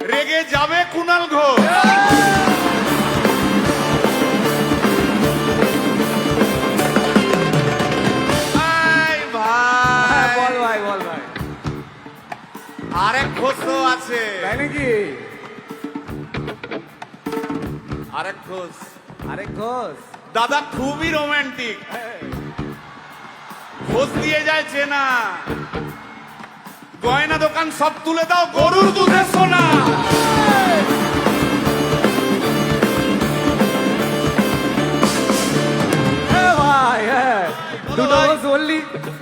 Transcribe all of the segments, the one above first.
রেগে যাবে কুনাল ঘোষ। হ্যাঁ, আরেক ঘোষও আছে। তাই নাকি? আরেক ঘোষ আরে ঘোষ দাদা খুবই রোমান্টিক ঘোষ দিয়ে যায় চেনা। গয়না দোকান সব তুলে দাও গরুর দুধের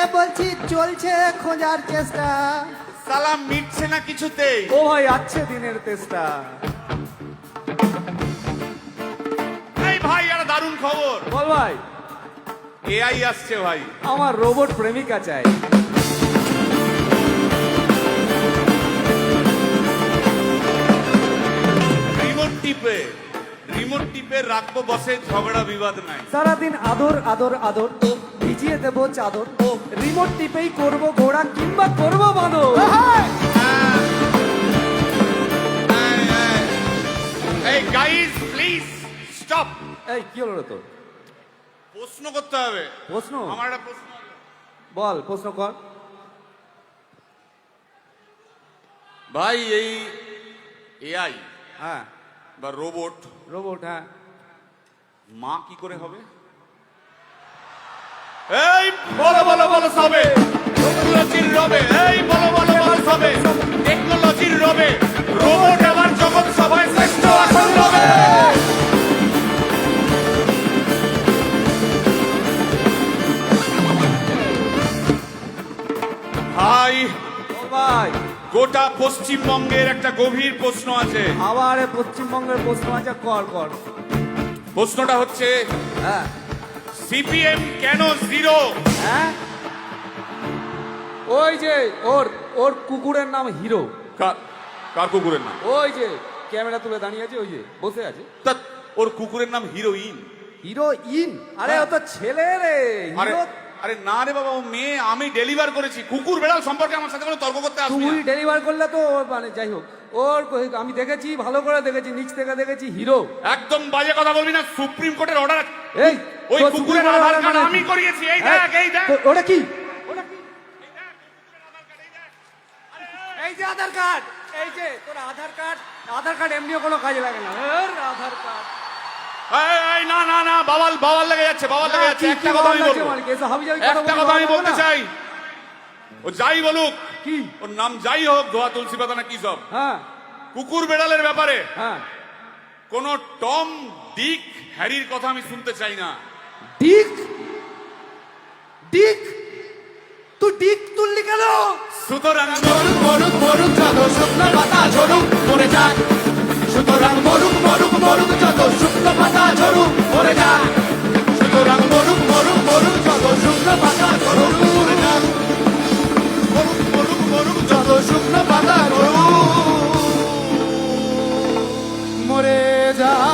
এ বলছি চলছে খোঁজার চেষ্টা। সালাম মিটছে না কিছুতেই ও ভাই আছে দিনের তেষ্টা? এই ভাই একটা দারুণ খবর। বল ভাই। এআই আসছে ভাই। আমার রোবট প্রেমিকা চাই। রিমোট টিপে রিমোট টিপে রাখব বসে ঝগড়া বিবাদ নাই। সারাদিন আদর আদর আদর। ভিজিয়ে দেব চাদর। রিমোট টিপেই করব ঘোড়া কিংবা করব বাঁদর এই গাইস প্লিজ স্টপ এই কি হলো তোর? প্রশ্ন করতে হবে। প্রশ্ন? আমার একটা প্রশ্ন বল প্রশ্ন কর। ভাই এই এআই হ্যাঁ। বা রোবট রোবট হ্যাঁ। মা কি করে হবে? এই বলো বলো বলো সবে। টেকনোলজির রবে। এই বলো বলো বলো সবে। টেকনোলজির রবে। রোবট এবার জগৎ সভায় শ্রেষ্ঠ আসন রবে। ভাই ভাই। গোটা পশ্চিমবঙ্গের একটা গভীর প্রশ্ন আছে। আবার পশ্চিমবঙ্গের প্রশ্ন আছে কর কর। প্রশ্নটা হচ্ছে হ্যাঁ। সিপিএম কেন জিরো হ্যাঁ? ওই যে ওর ওর কুকুরের নাম হিরো। কার কার কুকুরের নাম? ওই যে ক্যামেরা তুলে দাঁড়িয়ে আছে ওই যে বসে আছে। তা ওর কুকুরের নাম হিরোইন। হিরো ইন আরে ও তো ছেলে রে আরে হিরো আরে না রে বাবা ও মেয়ে আমি ডেলিভার করেছি। কুকুর বেড়াল সম্পর্কে আমার সাথে কোনো তর্ক করতে আসবি তুই না। ডেলিভার করলে তো ও মানে যাই হোক। ওর আমি দেখেছি ভালো করে দেখেছি নিচ থেকে দেখেছি হিরো। একদম বাজে কথা বলবি না সুপ্রিম কোর্টের অর্ডার এই ওই কুকুরের আধার কার্ড মানে- আমি করিয়েছি এই হ্যাঁ, দেখ এই দেখ। ওটা কি? এই যে আধার কার্ড এই যে তোর আধার কার্ড আধার কার্ড এমনিও কোনো কাজে লাগে না। আধার কার্ড এই, না না না বাবাল বাবাল লেগে যাচ্ছে বাবাল লেগে যাচ্ছে একটা কথা আমি বলব। একটা কথা আমি বলতে চাই। ও যাই বলুক কি? ওর নাম যাই হোক ধোয়া তুলসী পাতা না কি সব? হ্যাঁ। কুকুর বেড়ালের ব্যাপারে হ্যাঁ। কোন টম ডিক হ্যারির কথা আমি শুনতে চাই না। ডিক? ডিক? তুই ডিক তুললি কেন? সুতরাং মরুক মরুক মরুক যত শুকনো পাতা ঝরুক মরে যাক। সুতরাং মরুক মরুক মরুক যত শুকনো পাতা ঝরুক 감.